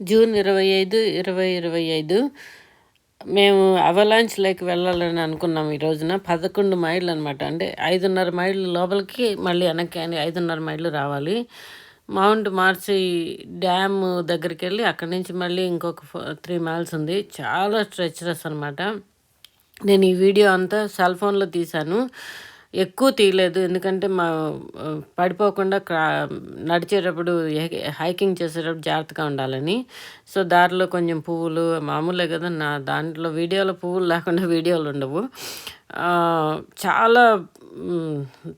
June ఇరవై ఐదు ఇరవై ఇరవై ఐదు. మేము అవలాంచ్ లేక్ వెళ్ళాలని అనుకున్నాం ఈ రోజున. పదకొండు మైళ్ళు అనమాట అంటే ఐదున్నర మైళ్ళు లోపలికి మళ్ళీ వెనక్కి అని ఐదున్నర మైళ్ళు రావాలి. మౌంట్ మార్చి డ్యామ్ దగ్గరికి వెళ్ళి అక్కడి నుంచి మళ్ళీ ఇంకొక త్రీ మైల్స్ ఉంది. చాలా స్ట్రెచరస్ అనమాట నేను ఈ వీడియో అంతా సెల్ ఫోన్లో తీశాను. ఎక్కువ తీయలేదు. ఎందుకంటే మా పడిపోకుండా క్రా నడిచేటప్పుడు హైకింగ్ చేసేటప్పుడు జాగ్రత్తగా ఉండాలని. సో దారిలో కొంచెం పువ్వులు మామూలే కదా నా దాంట్లో వీడియోలో పువ్వులు లేకుండా వీడియోలు ఉండవు. చాలా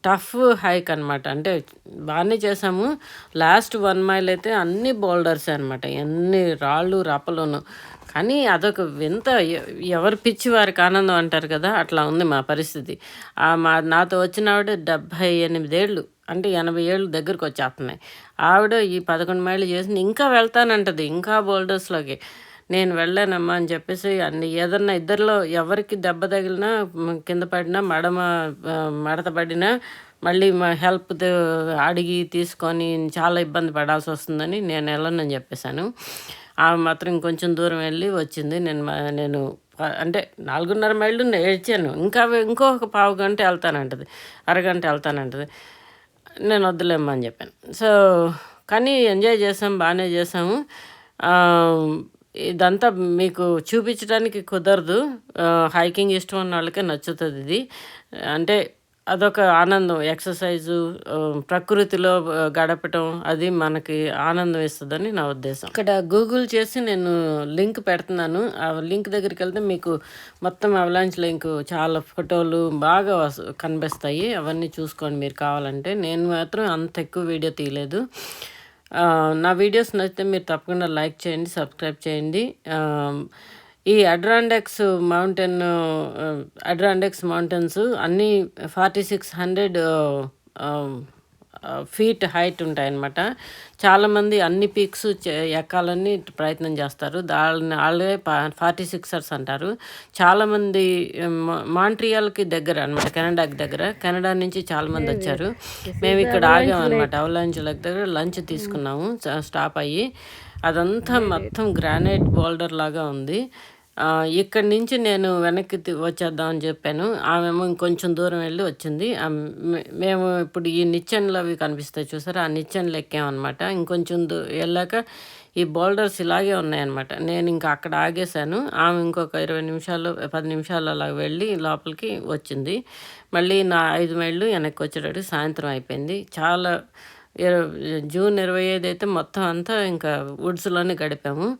టఫ్ హైక్ అనమాట అంటే బాగానే చేసాము లాస్ట్ వన్ మైల్ అయితే అన్ని బోల్డర్స్ అనమాట ఎన్ని రాళ్ళు రప్పలును కానీ అదొక వింత ఎవరు పిచ్చి వారికి ఆనందం అంటారు కదా అట్లా ఉంది మా పరిస్థితి. ఆ మా నాతో వచ్చిన ఆవిడ డెబ్భై ఎనిమిదేళ్ళు అంటే ఎనభై ఏళ్ళు దగ్గరకు వచ్చేస్తున్నాయి. ఆవిడ ఈ పదకొండు మైళ్ళు చేసింది. ఇంకా వెళ్తానంటది. ఇంకా బోల్డర్స్లోకి నేను వెళ్ళానమ్మా అని చెప్పేసి అన్ని ఏదన్నా ఇద్దరిలో ఎవరికి దెబ్బ తగిలినా కింద పడినా మడమ మడత పడినా మళ్ళీ మా హెల్ప్ అడిగి తీసుకొని చాలా ఇబ్బంది పడాల్సి వస్తుందని నేను వెళ్ళనని చెప్పేశాను. ఆమె మాత్రం ఇంకొంచెం దూరం వెళ్ళి వచ్చింది. నేను మా- నేను అంటే నాలుగున్నర మైళ్ళు నేను ఏడ్చాను. ఇంకా ఇంకొక పావు గంట వెళ్తానంటది. అరగంట వెళ్తానంటది. నేను వద్దులేమ్మా అని చెప్పాను. సో కానీ ఎంజాయ్ చేసాం బాగానే చేసాము ఇదంతా మీకు చూపించడానికి కుదరదు. హైకింగ్ ఇష్టం ఉన్న వాళ్ళకే నచ్చుతుంది ఇది. అంటే అదొక ఆనందం ఎక్సర్సైజు ప్రకృతిలో గడపటం అది మనకి ఆనందం ఇస్తుందని నా ఉద్దేశం. ఇక్కడ గూగుల్ చేసి నేను లింక్ పెడుతున్నాను. ఆ లింక్ దగ్గరికి వెళ్తే మీకు మొత్తం అవలాంచ్ లింక్ చాలా ఫోటోలు బాగా కనిపిస్తాయి. అవన్నీ చూసుకోండి మీరు కావాలంటే. నేను మాత్రం అంత ఎక్కువ వీడియో తీయలేదు. నా వీడియోస్ నచ్చితే మీరు తప్పకుండా లైక్ చేయండి సబ్స్క్రైబ్ చేయండి. ఈ అడ్రాండెక్స్ మౌంటైన్ అడ్రాండెక్స్ మౌంటైన్స్ అన్నీ forty six hundred feet height ఉంటాయన్నమాట. చాలామంది అన్ని పీక్స్ ఎక్కాలని ప్రయత్నం చేస్తారు. దాని వాళ్ళే ఫార్టీ సిక్సర్స్ అంటారు. చాలామంది మాంట్రియాల్కి దగ్గర అనమాట కెనడాకి దగ్గర. కెనడా నుంచి చాలామంది వచ్చారు. మేము ఇక్కడ ఆగాం అనమాట అవలాంచ్ లేక్ దగ్గర లంచ్ తీసుకున్నాము. స్టాప్ అయ్యి. అదంతా మొత్తం గ్రానైట్ బోల్డర్ లాగా ఉంది. ఇక్కడి నుంచి నేను వెనక్కి తి- వచ్చేద్దాం అని చెప్పాను. ఆమెమో ఇంకొంచెం దూరం వెళ్ళి వచ్చింది. మేము ఇప్పుడు ఈ నిచ్చెనలు అవి కనిపిస్తాయి చూసారా? ఆ నిచ్చెనలు ఎక్కామన్నమాట. ఇంకొంచెం దూ వెళ్ళాక ఈ బోల్డర్స్ ఇలాగే ఉన్నాయన్నమాట. నేను ఇంకా అక్కడ ఆగేశాను. ఆమె ఇంకొక ఇరవై నిమిషాలు పది నిమిషాలు అలా వెళ్ళి లోపలికి వచ్చింది. మళ్ళీ నా ఐదు మైళ్ళు వెనక్కి వచ్చేటప్పుడు సాయంత్రం అయిపోయింది. చాలా ఇర- జూన్ ఇరవై ఐదు అయితే మొత్తం అంతా ఇంకా వుడ్స్లోనే గడిపాము.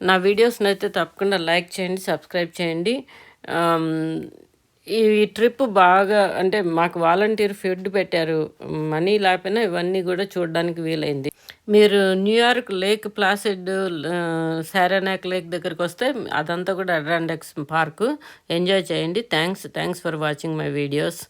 నా వీడియోస్ని అయితే తప్పకుండా లైక్ చేయండి సబ్స్క్రైబ్ చేయండి. ఈ ట్రిప్ బాగా అంటే మాకు వాలంటీర్ ఫుడ్ పెట్టారు. మనీ లేకపోయినా ఇవన్నీ కూడా చూడడానికి వీలైంది. మీరు New York Lake Placid Saranac Lake దగ్గరికి వస్తే అదంతా కూడా అడ్రాండెక్స్ పార్కు. ఎంజాయ్ చేయండి. Thanks thanks for watching my videos.